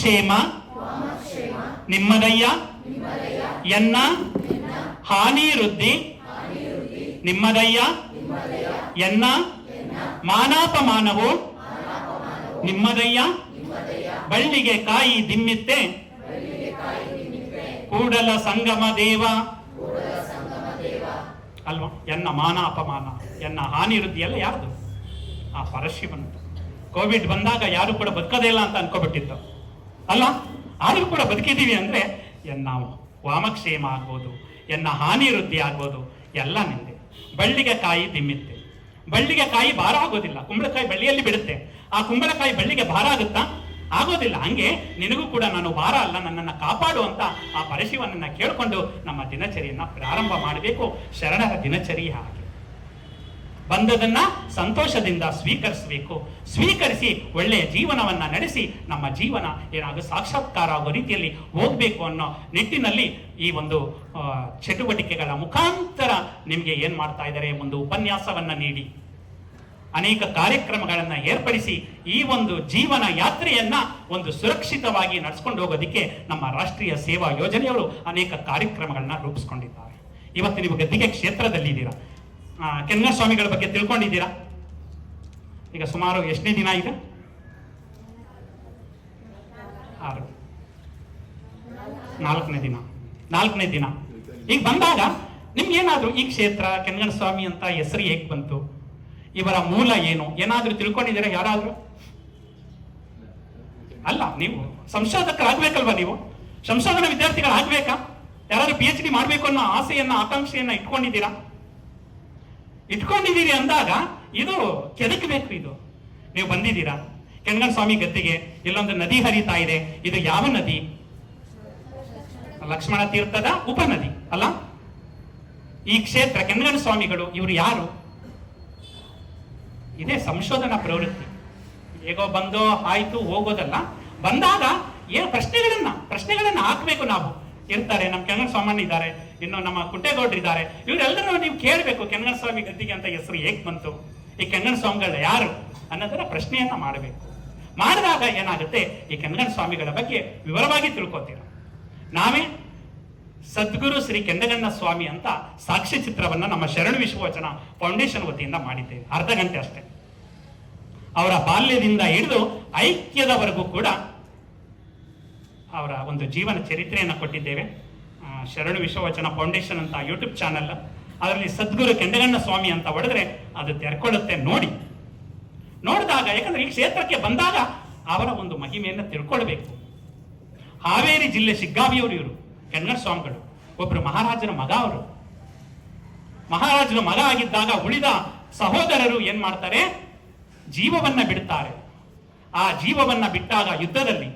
ವಾಮಕ್ಷೇಮ, ನಿಮ್ಮದಯ್ಯ, ಎನ್ನ ಹಾನಿ ವೃದ್ಧಿ ನಿಮ್ಮದಯ್ಯ, ಎನ್ನ, ಮಾನಾಪಮಾನವು, ನಿಮ್ಮದಯ್ಯ, ಬಳ್ಳಿಗೆ ಕಾಯಿ ದಿಮ್ಮಿತ್ತೆ, ಕೂಡಲ ಸಂಗಮ ದೇವ, ಅಲ್ವಾ? ಎನ್ನ ಮಾನ ಅಪಮಾನ ಎನ್ನ ಹಾನಿ ವೃದ್ಧಿ ಎಲ್ಲ ಯಾರ್ದು? ಆ ಪರಶಿವನದು. ಕೋವಿಡ್ ಬಂದಾಗ ಯಾರು ಕೂಡ ಬದುಕೋದೇ ಇಲ್ಲ ಅಂತ ಅನ್ಕೋಬಿಟ್ಟಿತ್ತು ಅಲ್ಲ, ಆದ್ರೂ ಕೂಡ ಬದುಕಿದೀವಿ ಅಂದ್ರೆ ಎನ್ನ ವಾಮಕ್ಷೇಮ ಆಗ್ಬೋದು, ಎನ್ನ ಹಾನಿ ವೃದ್ಧಿ ಆಗ್ಬೋದು, ಎಲ್ಲ ನಿಂದೆ. ಬಳ್ಳಿಗೆ ಕಾಯಿ ತಿಮ್ಮಿತ್ತೆ. ಬಳ್ಳಿಗೆ ಕಾಯಿ ಭಾರ ಆಗೋದಿಲ್ಲ. ಕುಂಬಳಕಾಯಿ ಬಳ್ಳಿಯಲ್ಲಿ ಬಿಡುತ್ತೆ. ಆ ಕುಂಬಳಕಾಯಿ ಬಳ್ಳಿಗೆ ಭಾರ ಆಗುತ್ತಾ? ಆಗೋದಿಲ್ಲ. ಹಂಗೆ ನಿನಗೂ ಕೂಡ ನಾನು ಭಾರ ಅಲ್ಲ, ನನ್ನನ್ನು ಕಾಪಾಡು ಅಂತ ಆ ಪರಶಿವನನ್ನ ಕೇಳಿಕೊಂಡು ನಮ್ಮ ದಿನಚರಿಯನ್ನ ಪ್ರಾರಂಭ ಮಾಡಬೇಕು. ಶರಣರ ದಿನಚರಿ ಹಾಗೆ. ಬಂದದನ್ನ ಸಂತೋಷದಿಂದ ಸ್ವೀಕರಿಸಬೇಕು. ಸ್ವೀಕರಿಸಿ ಒಳ್ಳೆಯ ಜೀವನವನ್ನ ನಡೆಸಿ ನಮ್ಮ ಜೀವನ ಏನಾದರೂ ಸಾಕ್ಷಾತ್ಕಾರ ಆಗೋ ರೀತಿಯಲ್ಲಿ ಹೋಗ್ಬೇಕು ಅನ್ನೋ ನಿಟ್ಟಿನಲ್ಲಿ ಈ ಒಂದು ಚಟುವಟಿಕೆಗಳ ಮುಖಾಂತರ ನಿಮಗೆ ಏನ್ ಮಾಡ್ತಾ ಇದ್ದಾರೆ ಒಂದು ಉಪನ್ಯಾಸವನ್ನ ನೀಡಿ. ಅನೇಕ ಕಾರ್ಯಕ್ರಮಗಳನ್ನು ಏರ್ಪಡಿಸಿ ಈ ಒಂದು ಜೀವನ ಯಾತ್ರೆಯನ್ನ ಒಂದು ಸುರಕ್ಷಿತವಾಗಿ ನಡೆಸ್ಕೊಂಡು ಹೋಗೋದಕ್ಕೆ ನಮ್ಮ ರಾಷ್ಟ್ರೀಯ ಸೇವಾ ಯೋಜನೆಯವರು ಅನೇಕ ಕಾರ್ಯಕ್ರಮಗಳನ್ನ ರೂಪಿಸ್ಕೊಂಡಿದ್ದಾರೆ. ಇವತ್ತು ನೀವು ಗದ್ದಿಗೆ ಕ್ಷೇತ್ರದಲ್ಲಿದ್ದೀರಾ? ಕೆಂಗಣ್ಣ ಸ್ವಾಮಿಗಳ ಬಗ್ಗೆ ತಿಳ್ಕೊಂಡಿದ್ದೀರಾ? ಈಗ ಸುಮಾರು ಎಷ್ಟನೇ ದಿನ ಈಗ? ಆರು. ನಾಲ್ಕನೇ ದಿನ. ನಾಲ್ಕನೇ ದಿನ. ಈಗ ಬಂದಾಗ ನಿಮ್ಗೆ ಏನಾದ್ರು ಈ ಕ್ಷೇತ್ರ ಕೆಂಗಣ್ಣ ಸ್ವಾಮಿ ಅಂತ ಹೆಸರು ಹೇಗೆ ಬಂತು? ಇವರ ಮೂಲ ಏನು? ಏನಾದರೂ ತಿಳ್ಕೊಂಡಿದ್ದೀರಾ ಯಾರಾದರೂ? ಅಲ್ಲ, ನೀವು ಸಂಶೋಧಕರಾಗ್ಬೇಕಲ್ವಾ ನೀವು? ಸಂಶೋಧನಾ ವಿದ್ಯಾರ್ಥಿಗಳಾಗ್ಬೇಕಾ? ಯಾರಾದರೂ ಪಿ ಎಚ್ ಡಿ ಮಾಡಬೇಕು ಅನ್ನೋ ಆಸೆಯನ್ನ, ಆಕಾಂಕ್ಷೆಯನ್ನ ಇಟ್ಕೊಂಡಿದ್ದೀರಾ? ಇಟ್ಕೊಂಡಿದ್ದೀರಿ ಅಂದಾಗ ಇದು ಕೆದಕಬೇಕು ಇದು. ನೀವು ಬಂದಿದ್ದೀರಾ? ಕೆಂಗಣ್ಣ ಸ್ವಾಮಿ ಗದ್ದಿಗೆ ಇಲ್ಲೊಂದು ನದಿ ಹರಿತಾ ಇದೆ. ಇದು ಯಾವ ನದಿ? ಲಕ್ಷ್ಮಣ ತೀರ್ಥದ ಉಪನದಿ, ಅಲ್ಲ? ಈ ಕ್ಷೇತ್ರ ಕೆಂಗಣ್ಣ ಸ್ವಾಮಿಗಳು ಇವರು ಯಾರು? ಇದೇ ಸಂಶೋಧನಾ ಪ್ರವೃತ್ತಿ. ಹೇಗೋ ಬಂದೋ, ಆಯ್ತು, ಹೋಗೋದಲ್ಲ. ಬಂದಾಗ ಏನು ಪ್ರಶ್ನೆಗಳನ್ನ ಪ್ರಶ್ನೆಗಳನ್ನ ಹಾಕ್ಬೇಕು ನಾವು? ಇರ್ತಾರೆ ನಮ್ಮ ಕೆಂಗಣ ಸ್ವಾಮಣ್ಣ ಇದ್ದಾರೆ, ಇನ್ನು ನಮ್ಮ ಕುಟ್ಟೇಗೌಡ್ರು ಇದ್ದಾರೆ ಇವರೆಲ್ಲರೂ ನೀವು ಕೇಳಬೇಕು ಕೆಂಗಣ ಸ್ವಾಮಿ ಗದ್ದಿಗೆ ಅಂತ ಹೆಸರು ಹೇಗೆ ಬಂತು? ಈ ಕೆಂಗಣ ಸ್ವಾಮಿಗಳ ಯಾರು ಅನ್ನೋದನ್ನ ಪ್ರಶ್ನೆಯನ್ನ ಮಾಡಬೇಕು. ಮಾಡಿದಾಗ ಏನಾಗುತ್ತೆ? ಈ ಕೆಂಗಣ ಸ್ವಾಮಿಗಳ ಬಗ್ಗೆ ವಿವರವಾಗಿ ತಿಳ್ಕೊತೀರ. ನಾವೇ ಸದ್ಗುರು ಶ್ರೀ ಕೆಂದಗಣ್ಣ ಸ್ವಾಮಿ ಅಂತ ಸಾಕ್ಷ್ಯ ಚಿತ್ರವನ್ನ ನಮ್ಮ ಶರಣ ವಿಶ್ವವಚನ ಫೌಂಡೇಶನ್ ವತಿಯಿಂದ ಮಾಡಿದ್ದೇವೆ. ಅರ್ಧ ಗಂಟೆ ಅಷ್ಟೇ. ಅವರ ಬಾಲ್ಯದಿಂದ ಹಿಡಿದು ಐಕ್ಯದವರೆಗೂ ಕೂಡ ಅವರ ಒಂದು ಜೀವನ ಚರಿತ್ರೆಯನ್ನು ಕೊಟ್ಟಿದ್ದೇವೆ. ಶರಣ ವಿಶ್ವವಚನ ಫೌಂಡೇಶನ್ ಅಂತ ಯೂಟ್ಯೂಬ್ ಚಾನಲ್. ಅದರಲ್ಲಿ ಸದ್ಗುರು ಕೆಂಡಗಣ್ಣ ಸ್ವಾಮಿ ಅಂತ ಹೊಡೆದ್ರೆ ಅದು ತೆರ್ಕೊಳ್ಳುತ್ತೆ ನೋಡಿ. ನೋಡಿದಾಗ, ಯಾಕಂದ್ರೆ ಈ ಕ್ಷೇತ್ರಕ್ಕೆ ಬಂದಾಗ ಅವರ ಒಂದು ಮಹಿಮೆಯನ್ನು ತಿಳ್ಕೊಳ್ಬೇಕು. ಹಾವೇರಿ ಜಿಲ್ಲೆ ಶಿಗ್ಗಾವಿಯವರು ಇವರು ಕೆಂಗಣ್ಣ ಸ್ವಾಮಿಗಳು. ಒಬ್ರು ಮಹಾರಾಜನ ಮಗ ಅವರು. ಮಹಾರಾಜನ ಮಗ ಆಗಿದ್ದಾಗ ಉಳಿದ ಸಹೋದರರು ಏನ್ ಮಾಡ್ತಾರೆ? ಜೀವವನ್ನ ಬಿಡುತ್ತಾರೆ ಆ ಜೀವವನ್ನ ಬಿಟ್ಟಾಗ ಯುದ್ಧದಲ್ಲಿ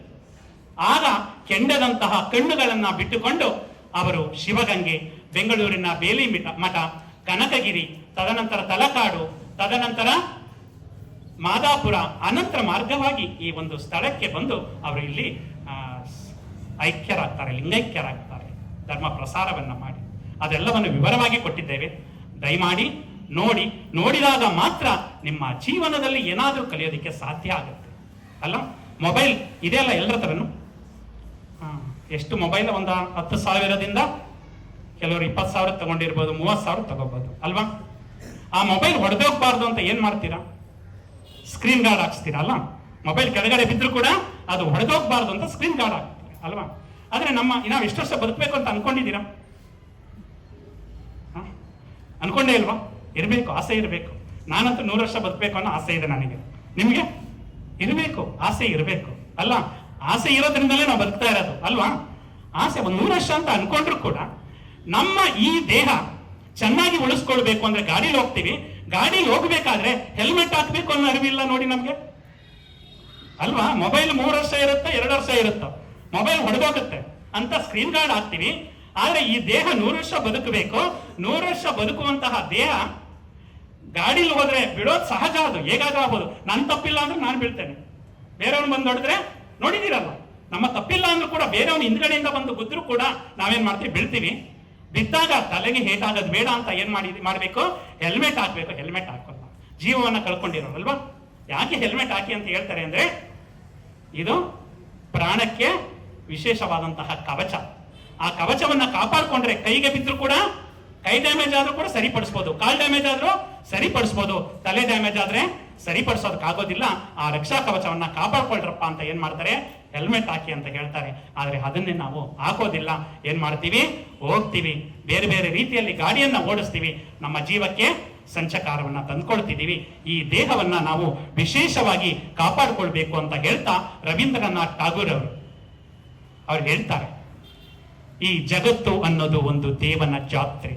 ಆಗ ಕೆಂಡದಂತಹ ಕಣ್ಣುಗಳನ್ನು ಬಿಟ್ಟುಕೊಂಡು ಅವರು ಶಿವಗಂಗೆ ಬೆಂಗಳೂರಿನ ಬೇಲಿ ಮಠ ಕನಕಗಿರಿ ತದನಂತರ ತಲಕಾಡು ತದನಂತರ ಮಾದಾಪುರ ಅನಂತರ ಮಾರ್ಗವಾಗಿ ಈ ಒಂದು ಸ್ಥಳಕ್ಕೆ ಬಂದು ಅವರು ಇಲ್ಲಿ ಐಕ್ಯರಾಗ್ತಾರೆ ಲಿಂಗೈಕ್ಯರಾಗ್ತಾರೆ ಧರ್ಮ ಪ್ರಸಾರವನ್ನ ಮಾಡಿ. ಅದೆಲ್ಲವನ್ನು ವಿವರವಾಗಿ ಕೊಟ್ಟಿದ್ದೇವೆ. ದಯಮಾಡಿ ನೋಡಿ ನೋಡಿದಾಗ ಮಾತ್ರ ನಿಮ್ಮ ಜೀವನದಲ್ಲಿ ಏನಾದರೂ ಕಲಿಯೋದಕ್ಕೆ ಸಾಧ್ಯ ಆಗುತ್ತೆ. ಅಲ್ಲ? ಮೊಬೈಲ್ ಇದೆಯಲ್ಲ ಎಲ್ಲರ ಹಾ, ಎಷ್ಟು ಮೊಬೈಲ್ ಒಂದು ಹತ್ತು ಸಾವಿರದಿಂದ ಕೆಲವರು ಇಪ್ಪತ್ತು ಸಾವಿರ ತಗೊಂಡಿರ್ಬೋದು, ಮೂವತ್ತು ಸಾವಿರ ತಗೋಬಹುದು ಅಲ್ವಾ? ಆ ಮೊಬೈಲ್ ಹೊಡೆದೋಗ್ಬಾರ್ದು ಅಂತ ಏನ್ ಮಾಡ್ತೀರಾ? ಸ್ಕ್ರೀನ್ ಗಾರ್ಡ್ ಹಾಕ್ಸ್ತೀರಾ ಅಲ್ಲ ಮೊಬೈಲ್ ಕೆಳಗಡೆ ಬಿದ್ದರೂ ಕೂಡ ಅದು ಹೊಡೆದೋಗ್ಬಾರ್ದು ಅಂತ ಸ್ಕ್ರೀನ್ ಗಾರ್ಡ್ ಹಾಕ್ತೀರಾ, ಅಲ್ವಾ? ಆದ್ರೆ ನಮ್ಮ ನಾವು ಎಷ್ಟು ವರ್ಷ ಬದುಕಬೇಕು ಅಂತ ಅನ್ಕೊಂಡಿದ್ದೀರಾ? ಅನ್ಕೊಂಡೇ ಇಲ್ವಾ? ಇರಬೇಕು, ಆಸೆ ಇರಬೇಕು. ನಾನಂತೂ ನೂರು ವರ್ಷ ಬದುಕಬೇಕು ಅನ್ನೋ ಆಸೆ ಇದೆ ನನಗೆ. ನಿಮಗೆ? ಇರಬೇಕು, ಆಸೆ ಇರಬೇಕು, ಅಲ್ಲ? ಆಸೆ ಇರೋದ್ರಿಂದಲೇ ನಾವು ಬದುಕ್ತಾ ಇರೋದು, ಅಲ್ವಾ? ಆಸೆ ಒಂದು ನೂರು ವರ್ಷ ಅಂತ ಅನ್ಕೊಂಡ್ರು ಕೂಡ ನಮ್ಮ ಈ ದೇಹ ಚೆನ್ನಾಗಿ ಉಳಿಸ್ಕೊಳ್ಬೇಕು ಅಂದ್ರೆ ಗಾಡಿಲಿ ಹೋಗ್ತೀವಿ, ಗಾಡಿಲಿ ಹೋಗ್ಬೇಕಾದ್ರೆ ಹೆಲ್ಮೆಟ್ ಹಾಕ್ಬೇಕು ಅನ್ನೋ ಅರಿವಿಲ್ಲ ನೋಡಿ ನಮ್ಗೆ. ಅಲ್ವಾ? ಮೊಬೈಲ್ ಮೂರು ವರ್ಷ ಇರುತ್ತೆ, ಎರಡು ವರ್ಷ ಇರುತ್ತೆ? ಮೊಬೈಲ್ ಹೊಡೆದೋಗುತ್ತೆ. ಅಂತ ಸ್ಕ್ರೀನ್ ಗಾರ್ಡ್ ಹಾಕ್ತೀವಿ. ಆದ್ರೆ ಈ ದೇಹ ನೂರು ವರ್ಷ ಬದುಕಬೇಕು. ನೂರು ವರ್ಷ ಬದುಕುವಂತಹ ದೇಹ ಗಾಡಿಲಿ ಹೋದ್ರೆ ಬಿಡೋದು ಸಹಜ ಅದು, ಹೇಗಾದ್ರೂ ಆಗ್ಬೋದು. ನನ್ನ ತಪ್ಪಿಲ್ಲ ಅಂದ್ರೆ ನಾನು ಬಿಡ್ತೇನೆ ಬೇರೆಯವ್ರು ಬಂದು ನೋಡಿದ್ರೆ ನೋಡಿದಿರಲ್ಲ ನಮ್ಮ ತಪ್ಪಿಲ್ಲ ಅಂದ್ರೂ ಕೂಡ ಬೇರೆಯವನು ಹಿಂದ್ಗಡೆಯಿಂದ ಬಂದು ಗುದ್ರು ಕೂಡ ನಾವೇನ್ ಮಾಡ್ತೀವಿ? ಬೀಳ್ತೀವಿ. ಬಿದ್ದಾಗ ತಲೆಗೆ ಹೇಟಾಗೋದು ಬೇಡ ಅಂತ ಏನ್ ಮಾಡಿ, ಮಾಡಬೇಕು? ಹೆಲ್ಮೆಟ್ ಹಾಕ್ಬೇಕು. ಹೆಲ್ಮೆಟ್ ಹಾಕೋಲ್ಲ. ಜೀವವನ್ನ ಕಳ್ಕೊಂಡಿರೋರಲ್ವಾ ಯಾಕೆ ಹೆಲ್ಮೆಟ್ ಹಾಕಿ ಅಂತ ಹೇಳ್ತಾರೆ ಅಂದ್ರೆ ಇದು ಪ್ರಾಣಕ್ಕೆ ವಿಶೇಷವಾದಂತಹ ಕವಚ. ಆ ಕವಚವನ್ನ ಕಾಪಾಡ್ಕೊಂಡ್ರೆ ಕೈಗೆ ಬಿದ್ದರೂ ಕೂಡ ಕೈ ಡ್ಯಾಮೇಜ್ ಆದ್ರೂ ಕೂಡ ಸರಿಪಡಿಸ್ಬೋದು. ಕಾಲ್ ಡ್ಯಾಮೇಜ್ ಆದ್ರೂ ಸರಿಪಡಿಸ್ಬೋದು. ತಲೆ ಡ್ಯಾಮೇಜ್ ಆದ್ರೆ ಸರಿಪಡಿಸೋದಕ್ಕಾಗೋದಿಲ್ಲ ಆ ರಕ್ಷಾ ಕವಚವನ್ನ ಕಾಪಾಡ್ಕೊಳ್ರಪ್ಪ ಅಂತ ಏನ್ ಮಾಡ್ತಾರೆ? ಹೆಲ್ಮೆಟ್ ಹಾಕಿ ಅಂತ ಹೇಳ್ತಾರೆ. ಆದರೆ ಅದನ್ನೇ ನಾವು ಹಾಕೋದಿಲ್ಲ. ಏನ್ ಮಾಡ್ತೀವಿ? ಹೋಗ್ತೀವಿ. ಬೇರೆ ಬೇರೆ ರೀತಿಯಲ್ಲಿ ಗಾಡಿಯನ್ನ ಓಡಿಸ್ತೀವಿ. ನಮ್ಮ ಜೀವಕ್ಕೆ ಸಂಚಕಾರವನ್ನ ತಂದ್ಕೊಳ್ತಿದ್ದೀವಿ. ಈ ದೇಹವನ್ನ ನಾವು ವಿಶೇಷವಾಗಿ ಕಾಪಾಡಿಕೊಳ್ಬೇಕು ಅಂತ ಹೇಳ್ತಾ ರವೀಂದ್ರನಾಥ್ ಟಾಗೂರ್ ಅವರು ಅವ್ರು ಹೇಳ್ತಾರೆ, ಈ ಜಗತ್ತು ಅನ್ನೋದು ಒಂದು ದೇವನ ಜಾತ್ರೆ.